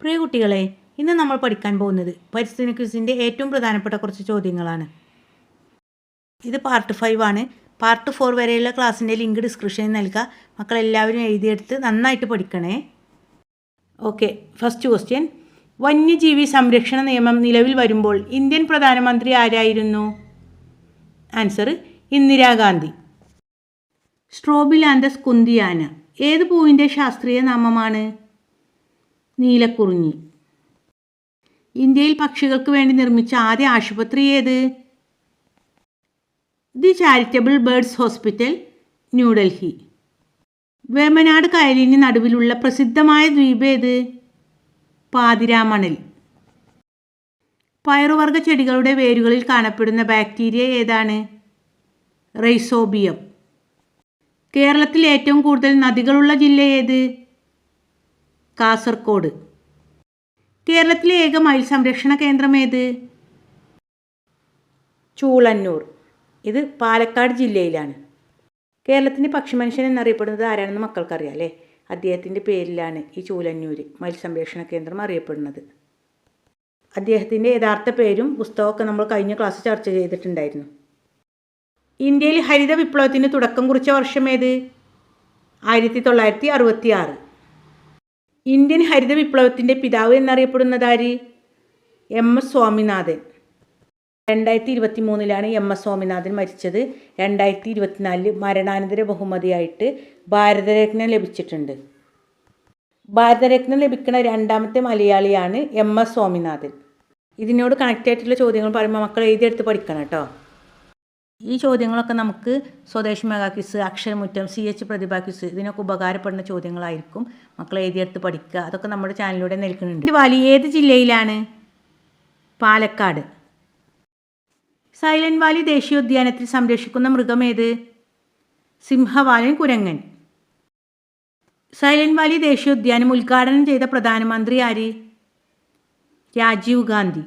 പ്രിയ കുട്ടികളെ ഇന്ന് നമ്മൾ പഠിക്കാൻ പോകുന്നത് പരിസ്ഥിതി ക്വിസിന്റെ ഏറ്റവും പ്രധാനപ്പെട്ട കുറച്ച് ചോദ്യങ്ങളാണ്. ഇത് പാർട്ട് ഫൈവ് ആണ്. പാർട്ട് ഫോർ വരെയുള്ള ക്ലാസ്സിന്റെ ലിങ്ക് ഡിസ്ക്രിപ്ഷനിൽ നൽകുക മക്കളെല്ലാവരും എഴുതിയെടുത്ത് നന്നായിട്ട് പഠിക്കണേ. ഓക്കെ ഫസ്റ്റ് ക്വസ്റ്റ്യൻ വന്യജീവി സംരക്ഷണ നിയമം നിലവിൽ വരുമ്പോൾ ഇന്ത്യൻ പ്രധാനമന്ത്രി ആരായിരുന്നു? ആൻസർ ഇന്ദിരാഗാന്ധി. സ്ട്രോബിലാൻഡസ് കുന്തിയാന ഏത് പൂവിന്റെ ശാസ്ത്രീയ നാമമാണ്? നീലക്കുറിഞ്ഞി. ഇന്ത്യയിൽ പക്ഷികൾക്ക് വേണ്ടി നിർമ്മിച്ച ആദ്യ ആശുപത്രി ഏത്? The charitable birds hospital New Delhi. Vembanad കയലിന് നടുവിലുള്ള പ്രസിദ്ധമായ ദ്വീപ് ഏത്? പാതിരാമണൽ. പയറുവർഗ ചെടികളുടെ വേരുകളിൽ കാണപ്പെടുന്ന ബാക്ടീരിയ ഏതാണ്? റൈസോബിയം. കേരളത്തിൽ ഏറ്റവും കൂടുതൽ നദികളുള്ള ജില്ല ഏത്? കാസർഗോഡ് കേരളത്തിലെ ഏക മയിൽ സംരക്ഷണ കേന്ദ്രം ഏത്? ചൂളന്നൂർ. ഇത് പാലക്കാട് ജില്ലയിലാണ്. കേരളത്തിന്റെ പക്ഷിമനുഷ്യൻ എന്നറിയപ്പെടുന്നത് ആരാണെന്ന് മക്കൾക്കറിയാം അല്ലേ? അദ്ദേഹത്തിന്റെ പേരിലാണ് ഈ ചൂലന്നൂർ മയിൽ സംരക്ഷണ കേന്ദ്രം അറിയപ്പെടുന്നത്. അദ്ദേഹത്തിന്റെ യഥാർത്ഥ പേരും പുസ്തകമൊക്കെ നമ്മൾ കഴിഞ്ഞ ക്ലാസ് ചർച്ച ചെയ്തിട്ടുണ്ടായിരുന്നു. ഇന്ത്യയിൽ ഹരിത വിപ്ലവത്തിന് തുടക്കം കുറിച്ച വർഷം ഏത്? ആയിരത്തി തൊള്ളായിരത്തി അറുപത്തി ആറ് ഇന്ത്യൻ ഹരിത വിപ്ലവത്തിന്റെ പിതാവ് എന്നറിയപ്പെടുന്നത് ആര്? എം. എസ്. സ്വാമിനാഥൻ. രണ്ടായിരത്തി ഇരുപത്തി മൂന്നിലാണ് എം. എസ്. സ്വാമിനാഥൻ മരിച്ചത്. രണ്ടായിരത്തി ഇരുപത്തിനാലിൽ മരണാനന്തര ബഹുമതിയായിട്ട് ഭാരതരത്നം ലഭിച്ചിട്ടുണ്ട്. ഭാരതരത്നം ലഭിക്കുന്ന രണ്ടാമത്തെ മലയാളിയാണ് എം. എസ്. സ്വാമിനാഥൻ. ഇതിനോട് കണക്റ്റ് ആയിട്ടുള്ള ചോദ്യങ്ങൾ പറയുമ്പോൾ മക്കൾ എഴുതിയെടുത്ത് പഠിക്കണം കേട്ടോ. ഈ ചോദ്യങ്ങളൊക്കെ നമുക്ക് Swadesh mega quiz Aksharamuttam C H Prathibha quiz ഇതിനൊക്കെ ഉപകാരപ്പെടുന്ന ചോദ്യങ്ങളായിരിക്കും മക്കൾ എഴുതിയെടുത്ത് പഠിക്കുക. അതൊക്കെ നമ്മുടെ ചാനലിലൂടെ നിൽക്കുന്നുണ്ട്. ഈ വാലി ഏത് ജില്ലയിലാണ്? പാലക്കാട്. സൈലന്റ് വാലി ദേശീയോദ്യാനത്തിൽ സംരക്ഷിക്കുന്ന മൃഗം ഏത്? സിംഹവാലൻ കുരങ്ങൻ. സൈലന്റ് വാലി ദേശീയോദ്യാനം ഉദ്ഘാടനം ചെയ്ത പ്രധാനമന്ത്രി ആര്? രാജീവ് ഗാന്ധി.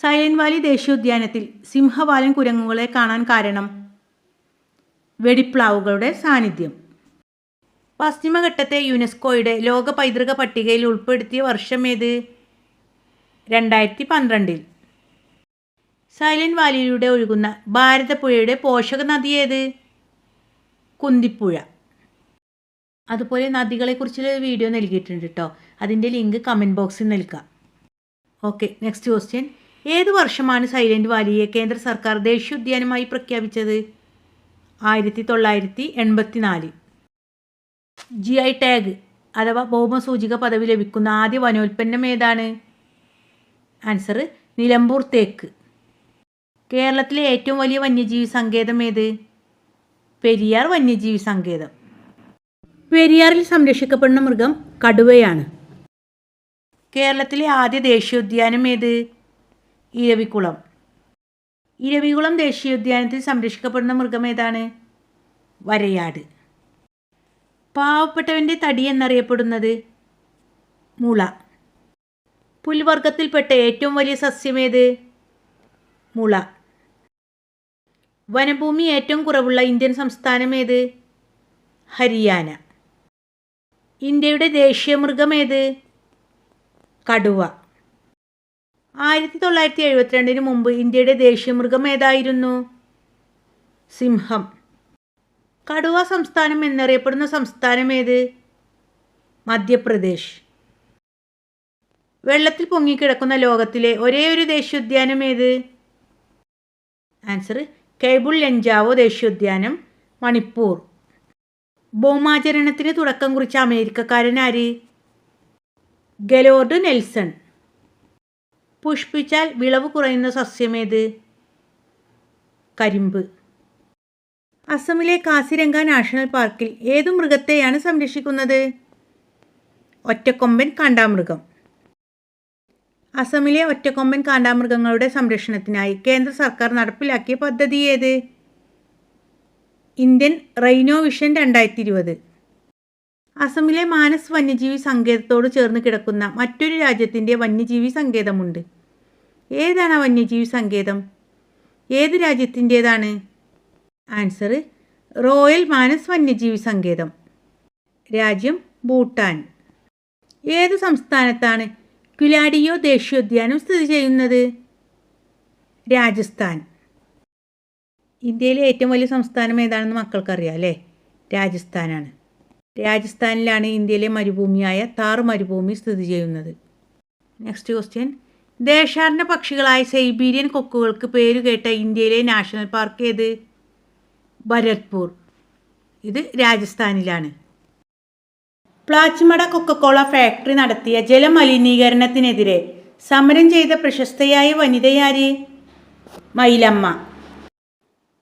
സൈലന്റ് വാലി ദേശീയോദ്യാനത്തിൽ സിംഹവാലൻ കുരങ്ങുകളെ കാണാൻ കാരണം. വെടിപ്ലാവുകളുടെ സാന്നിധ്യം. പശ്ചിമഘട്ടത്തെ യുനെസ്കോയുടെ ലോക പൈതൃക പട്ടികയിൽ ഉൾപ്പെടുത്തിയ വർഷം ഏത്? രണ്ടായിരത്തി പന്ത്രണ്ടിൽ സൈലന്റ് വാലിയിലൂടെ ഒഴുകുന്ന ഭാരതപ്പുഴയുടെ പോഷക നദി ഏത്? കുന്തിപ്പുഴ. അതുപോലെ നദികളെക്കുറിച്ചുള്ള വീഡിയോ നൽകിയിട്ടുണ്ട് കേട്ടോ അതിന്റെ ലിങ്ക് കമന്റ് ബോക്സിൽ നൽകാം ഓക്കെ നെക്സ്റ്റ് ക്വസ്റ്റ്യൻ ഏത് വർഷമാണ് സൈലന്റ് വാലിയെ കേന്ദ്ര സർക്കാർ ദേശീയോദ്യാനമായി പ്രഖ്യാപിച്ചത്? ആയിരത്തി തൊള്ളായിരത്തി എൺപത്തി നാല് ജി ഐ ടാഗ് അഥവാ ഭൗമസൂചിക പദവി ലഭിക്കുന്ന ആദ്യ വനോൽപ്പന്നം ഏതാണ്? ആൻസർ നിലമ്പൂർ തേക്ക്. കേരളത്തിലെ ഏറ്റവും വലിയ വന്യജീവി സങ്കേതം ഏത്? പെരിയാർ വന്യജീവി സങ്കേതം. പെരിയാറിൽ സംരക്ഷിക്കപ്പെടുന്ന മൃഗം കടുവയാണ്. കേരളത്തിലെ ആദ്യ ദേശീയോദ്യാനം ഏത്? ഇരവിക്കുളം ഇരവികുളം ദേശീയോദ്യാനത്തിൽ സംരക്ഷിക്കപ്പെടുന്ന മൃഗം ഏതാണ്? വരയാട്. പാവപ്പെട്ടവന്റെ തടി എന്നറിയപ്പെടുന്നത് മുള. പുൽവർഗത്തിൽപ്പെട്ട ഏറ്റവും വലിയ സസ്യമേത് മുള. വനഭൂമി ഏറ്റവും കുറവുള്ള ഇന്ത്യൻ സംസ്ഥാനം ഏത്? ഹരിയാന. ഇന്ത്യയുടെ ദേശീയ മൃഗം ഏത്? കടുവ. ആയിരത്തി തൊള്ളായിരത്തി എഴുപത്തിരണ്ടിന് മുമ്പ് ഇന്ത്യയുടെ ദേശീയ മൃഗം ഏതായിരുന്നു? സിംഹം. കടുവ സംസ്ഥാനം എന്നറിയപ്പെടുന്ന സംസ്ഥാനം ഏത്? മധ്യപ്രദേശ്. വെള്ളത്തിൽ പൊങ്ങിക്കിടക്കുന്ന ലോകത്തിലെ ഒരേ ഒരു ദേശീയോദ്യാനം ഏത്? ആൻസർ കേബിൾ ലഞ്ചാവോ ദേശീയോദ്യാനം മണിപ്പൂർ. ഭൗമാചരണത്തിന് തുടക്കം കുറിച്ച അമേരിക്കക്കാരൻ ആര്? ഗലോർഡ് നെൽസൺ. പുഷ്പിച്ചാൽ വിളവ് കുറയുന്ന സസ്യമേത്? കരിമ്പ്. അസമിലെ കാസിരംഗ നാഷണൽ പാർക്കിൽ ഏതു മൃഗത്തെയാണ് സംരക്ഷിക്കുന്നത്? ഒറ്റക്കൊമ്പൻ കാണ്ടാമൃഗം. അസമിലെ ഒറ്റക്കൊമ്പൻ കാണ്ടാമൃഗങ്ങളുടെ സംരക്ഷണത്തിനായി കേന്ദ്ര സർക്കാർ നടപ്പിലാക്കിയ പദ്ധതി ഏത്? ഇന്ത്യൻ റൈനോവിഷൻ രണ്ടായിരത്തി ഇരുപത് അസമിലെ മാനസ് വന്യജീവി സങ്കേതത്തോട് ചേർന്ന് കിടക്കുന്ന മറ്റൊരു രാജ്യത്തിന്റെ വന്യജീവി സങ്കേതമുണ്ട്. ഏതാണ് ആ വന്യജീവി സങ്കേതം? ഏത് രാജ്യത്തിന്റേതാണ്? ആൻസർ റോയൽ മാനസ് വന്യജീവി സങ്കേതം. രാജ്യം ഭൂട്ടാൻ. ഏത് സംസ്ഥാനത്താണ് ക്വിലാഡിയോ ദേശീയോദ്യാനം സ്ഥിതി ചെയ്യുന്നത്? രാജസ്ഥാൻ. ഇന്ത്യയിലെ ഏറ്റവും വലിയ സംസ്ഥാനം ഏതാണെന്ന് മക്കൾക്കറിയാം അല്ലേ? രാജസ്ഥാനാണ്. രാജസ്ഥാനിലാണ് ഇന്ത്യയിലെ മരുഭൂമിയായ താർ മരുഭൂമി സ്ഥിതി ചെയ്യുന്നത്. നെക്സ്റ്റ് ക്വസ്റ്റ്യൻ ദേശാടന പക്ഷികളായ സൈബീരിയൻ കൊക്കുകൾക്ക് പേരുകേട്ട ഇന്ത്യയിലെ നാഷണൽ പാർക്ക് ഏത്? ഭരത്പൂർ. ഇത് രാജസ്ഥാനിലാണ്. പ്ലാച്ചിമട കൊക്കക്കോള ഫാക്ടറി നടത്തിയ ജലമലിനീകരണത്തിനെതിരെ സമരം ചെയ്ത പ്രശസ്തയായ വനിതയാര്? മൈലമ്മ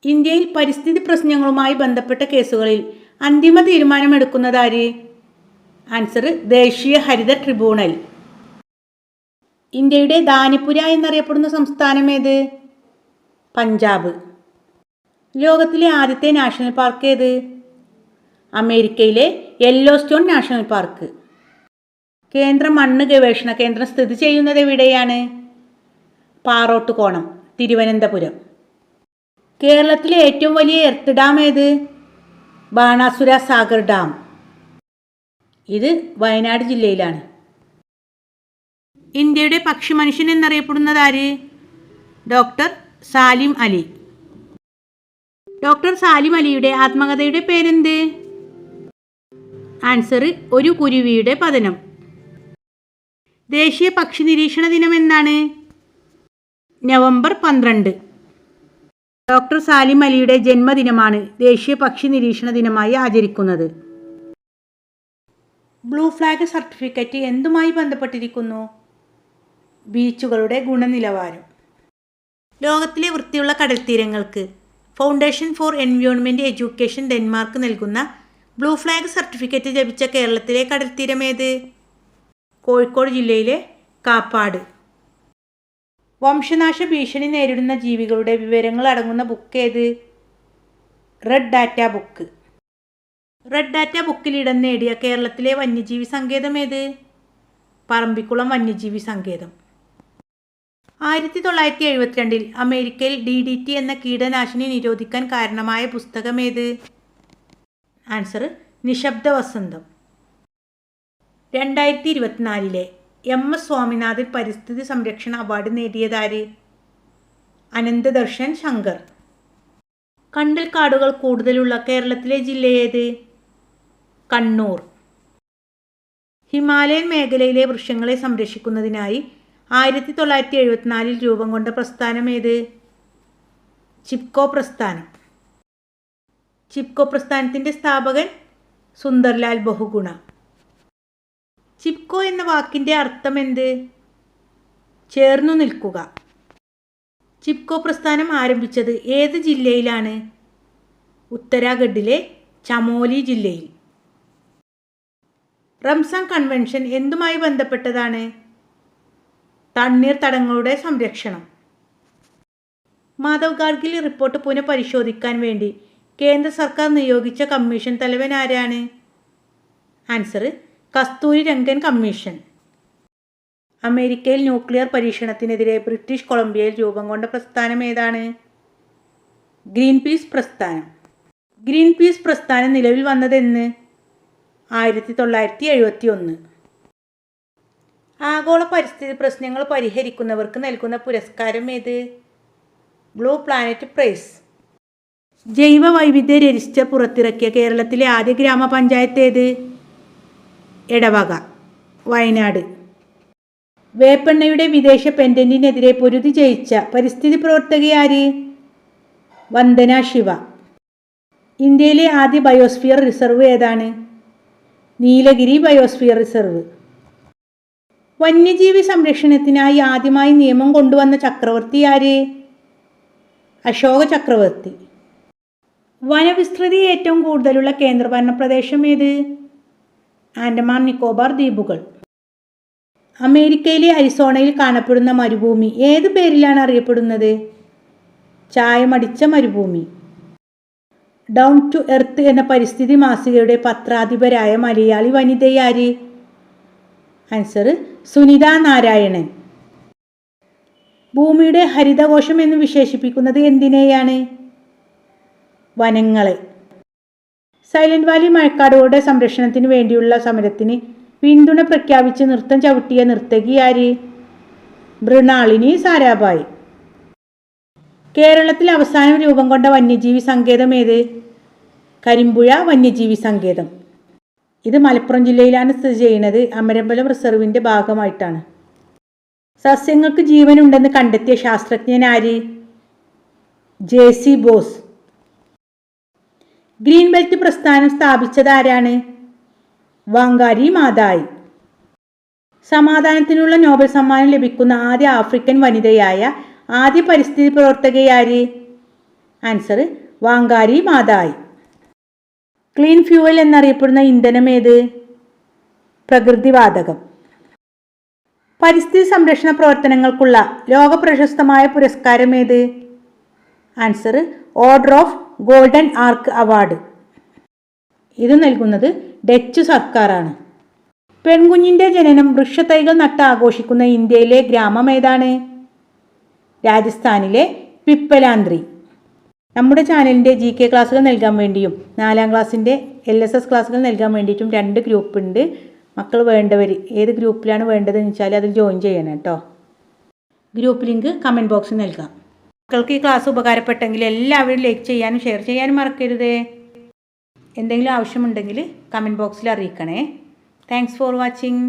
ഇന്ത്യയിൽ പരിസ്ഥിതി പ്രശ്നങ്ങളുമായി ബന്ധപ്പെട്ട കേസുകളിൽ അന്തിമ തീരുമാനമെടുക്കുന്നതാര്? ആൻസർ ദേശീയ ഹരിത ട്രിബ്യൂണൽ. ഇന്ത്യയുടെ ദാനിപുര എന്നറിയപ്പെടുന്ന സംസ്ഥാനം ഏത്? പഞ്ചാബ്. ലോകത്തിലെ ആദ്യത്തെ നാഷണൽ പാർക്ക് ഏത്? അമേരിക്കയിലെ യെല്ലോ സ്റ്റോൺ നാഷണൽ പാർക്ക്. കേന്ദ്ര മണ്ണ് ഗവേഷണ കേന്ദ്രം സ്ഥിതി ചെയ്യുന്നത് എവിടെയാണ്? പാറോട്ടുകോണം തിരുവനന്തപുരം. കേരളത്തിലെ ഏറ്റവും വലിയ എർത്ത് ഡാം ഏത്? ബാണാസുര സാഗർ ഡാം. ഇത് വയനാട് ജില്ലയിലാണ്. ഇന്ത്യയുടെ പക്ഷി മനുഷ്യൻ എന്നറിയപ്പെടുന്നത് ആര്? ഡോക്ടർ സാലിം അലി. ഡോക്ടർ സാലിം അലിയുടെ ആത്മകഥയുടെ പേരെന്ത്? ആൻസർ ഒരു കുരുവിയുടെ പതനം. ദേശീയ പക്ഷി നിരീക്ഷണ ദിനം എന്നാണ്? നവംബർ പന്ത്രണ്ട്. ഡോക്ടർ സാലിം അലിയുടെ ജന്മദിനമാണ് ദേശീയ പക്ഷി നിരീക്ഷണ ദിനമായി ആചരിക്കുന്നത്. ബ്ലൂ ഫ്ലാഗ് സർട്ടിഫിക്കറ്റ് എന്തുമായി ബന്ധപ്പെട്ടിരിക്കുന്നു? ബീച്ചുകളുടെ ഗുണനിലവാരം. ലോകത്തിലെ വൃത്തിയുള്ള കടൽത്തീരങ്ങൾക്ക് foundation for environment education Denmark നൽകുന്ന ബ്ലൂ ഫ്ലാഗ് സർട്ടിഫിക്കറ്റ് ലഭിച്ച കേരളത്തിലെ കടൽത്തീരം ഏത് കോഴിക്കോട് ജില്ലയിലെ കാപ്പാട്. വംശനാശ ഭീഷണി നേരിടുന്ന ജീവികളുടെ വിവരങ്ങൾ അടങ്ങുന്ന ബുക്ക് ഏത്? Red data book red data ബുക്കിൽ ഇടം നേടിയ കേരളത്തിലെ വന്യജീവി സങ്കേതം ഏത്? പറമ്പിക്കുളം വന്യജീവി സങ്കേതം. ആയിരത്തി തൊള്ളായിരത്തി എഴുപത്തിരണ്ടിൽ അമേരിക്കയിൽ ഡി ഡി ടി എന്ന കീടനാശിനി നിരോധിക്കാൻ കാരണമായ പുസ്തകം ഏത്? ആൻസർ നിശബ്ദ വസന്തം. രണ്ടായിരത്തി ഇരുപത്തിനാലിലെ എം എസ് സ്വാമിനാഥൻ പരിസ്ഥിതി സംരക്ഷണ അവാർഡ് നേടിയതാര്? അനന്തദർശൻ ശങ്കർ. കണ്ടൽ കാടുകൾ കൂടുതലുള്ള കേരളത്തിലെ ജില്ല കണ്ണൂർ. ഹിമാലയൻ മേഖലയിലെ വൃക്ഷങ്ങളെ സംരക്ഷിക്കുന്നതിനായി ആയിരത്തി തൊള്ളായിരത്തി എഴുപത്തിനാലിൽ രൂപം കൊണ്ട പ്രസ്ഥാനം ഏത്? ചിപ്കോ പ്രസ്ഥാനം. ചിപ്കോ പ്രസ്ഥാനത്തിന്റെ സ്ഥാപകൻ സുന്ദർലാൽ ബഹുഗുണ. ചിപ്കോ എന്ന വാക്കിന്റെ അർത്ഥം എന്ത് ചേർന്നു നിൽക്കുക. ചിപ്കോ പ്രസ്ഥാനം ആരംഭിച്ചത് ഏത് ജില്ലയിലാണ്? ഉത്തരാഖണ്ഡിലെ ചമോലി ജില്ലയിൽ. റംസാൻ കൺവെൻഷൻ എന്തുമായി ബന്ധപ്പെട്ടതാണ്? തണ്ണീർത്തടങ്ങളുടെ സംരക്ഷണം. മാധവ് ഗാർഗിൽ റിപ്പോർട്ട് പുനഃപരിശോധിക്കാൻ വേണ്ടി കേന്ദ്ര സർക്കാർ നിയോഗിച്ച കമ്മീഷൻ തലവൻ ആരാണ്? Answer Kasturi Rangan commission. അമേരിക്കയിൽ ന്യൂക്ലിയർ പരീക്ഷണത്തിനെതിരെ ബ്രിട്ടീഷ് കൊളംബിയയിൽ രൂപം കൊണ്ട പ്രസ്ഥാനം ഏതാണ്? ഗ്രീൻ പീസ് പ്രസ്ഥാനം. ഗ്രീൻ പീസ് പ്രസ്ഥാനം നിലവിൽ വന്നതെന്ന് ആയിരത്തി തൊള്ളായിരത്തി എഴുപത്തി ഒന്ന് ആഗോള പരിസ്ഥിതി പ്രശ്നങ്ങൾ പരിഹരിക്കുന്നവർക്ക് നൽകുന്ന പുരസ്കാരം ഏത്? Blue planet prize. ജൈവ വൈവിധ്യ രജിസ്റ്റർ പുറത്തിറക്കിയ കേരളത്തിലെ ആദ്യ ഗ്രാമപഞ്ചായത്ത് ഏത്? എടവക വയനാട്. വേപ്പെണ്ണയുടെ വിദേശ പെൻഡന്റിനെതിരെ പൊരുതി ജയിച്ച പരിസ്ഥിതി പ്രവർത്തകയാര് വന്ദന ശിവ. ഇന്ത്യയിലെ ആദ്യ ബയോസ്ഫിയർ റിസർവ് ഏതാണ്? Nilgiri biosphere reserve. വന്യജീവി സംരക്ഷണത്തിനായി ആദ്യമായി നിയമം കൊണ്ടുവന്ന ചക്രവർത്തി ആര്? അശോക ചക്രവർത്തി. വനവിസ്തൃതി ഏറ്റവും കൂടുതലുള്ള കേന്ദ്രഭരണ പ്രദേശം ഏത്? ആൻഡമാൻ നിക്കോബാർ ദ്വീപുകൾ. അമേരിക്കയിലെ അരിസോണയിൽ കാണപ്പെടുന്ന മരുഭൂമി ഏത് പേരിലാണ് അറിയപ്പെടുന്നത്? ചായമടിച്ച മരുഭൂമി. ഡൗൺ ടു എർത്ത് എന്ന പരിസ്ഥിതി മാസികയുടെ പത്രാധിപരായ മലയാളി വനിതയാര് ആൻസർ സുനിത നാരായണൻ. ഭൂമിയുടെ ഹരിതകോശം എന്ന് വിശേഷിപ്പിക്കുന്നത് എന്തിനെയാണ്? വനങ്ങളെ. സൈലന്റ് വാലി മഴക്കാടുകളുടെ സംരക്ഷണത്തിന് വേണ്ടിയുള്ള സമരത്തിന് പിന്തുണ പ്രഖ്യാപിച്ച് നൃത്തം ചവിട്ടിയ നർത്തകി ആര്? മൃണാളിനി സാരാഭായ്. കേരളത്തിൽ അവസാനം രൂപം കൊണ്ട വന്യജീവി സങ്കേതം ഏത്? കരിമ്പുഴ വന്യജീവി സങ്കേതം. ഇത് മലപ്പുറം ജില്ലയിലാണ് സ്ഥിതി ചെയ്യുന്നത്. അമരമ്പലം റിസർവിന്റെ ഭാഗമായിട്ടാണ്. സസ്യങ്ങൾക്ക് ജീവനുണ്ടെന്ന് കണ്ടെത്തിയ ശാസ്ത്രജ്ഞൻ ആര്? J C Bose. Green belt പ്രസ്ഥാനം സ്ഥാപിച്ചത് ആരാണ് വാങ്കാരി മാതായി. സമാധാനത്തിനുള്ള നോബൽ സമ്മാനം ലഭിക്കുന്ന ആദ്യ ആഫ്രിക്കൻ വനിതയായ ആദ്യ പരിസ്ഥിതി പ്രവർത്തകയാര് answer Wangari Maathai. Clean fuel എന്നറിയപ്പെടുന്ന ഇന്ധനം ഏത്? പ്രകൃതിവാതകം. പരിസ്ഥിതി സംരക്ഷണ പ്രവർത്തനങ്ങൾക്കുള്ള ലോക പ്രശസ്തമായ പുരസ്കാരം ഏത്? Answer order of golden ark award. ഇത് നൽകുന്നത് ഡച്ച് സർക്കാരാണ്. പെൺകുഞ്ഞിന്റെ ജനനം വൃക്ഷത്തൈകൾ നട്ട് ആഘോഷിക്കുന്ന ഇന്ത്യയിലെ ഗ്രാമം ഏതാണ്? രാജസ്ഥാനിലെ പിപ്പലാന്ത്രി. നമ്മുടെ ചാനലിന്റെ ജി കെ ക്ലാസ്സുകൾ നൽകാൻ വേണ്ടിയും നാലാം ക്ലാസ്സിന്റെ എൽ എസ് എസ് ക്ലാസ്സുകൾ നൽകാൻ വേണ്ടിയിട്ടും രണ്ട് ഗ്രൂപ്പ് ഉണ്ട് മക്കൾ വേണ്ടവർ ഏത് ഗ്രൂപ്പിലാണ് വേണ്ടതെന്ന് വെച്ചാൽ അതിൽ ജോയിൻ ചെയ്യണം കേട്ടോ. ഗ്രൂപ്പ് ലിങ്ക് കമന്റ് ബോക്സിൽ നൽകാം. മക്കൾക്ക് ഈ ക്ലാസ് ഉപകാരപ്പെട്ടെങ്കിൽ എല്ലാവരും ലൈക്ക് ചെയ്യാനും ഷെയർ ചെയ്യാനും മറക്കരുത്. എന്തെങ്കിലും ആവശ്യമുണ്ടെങ്കിൽ കമന്റ് ബോക്സിൽ അറിയിക്കണേ. Thanks for watching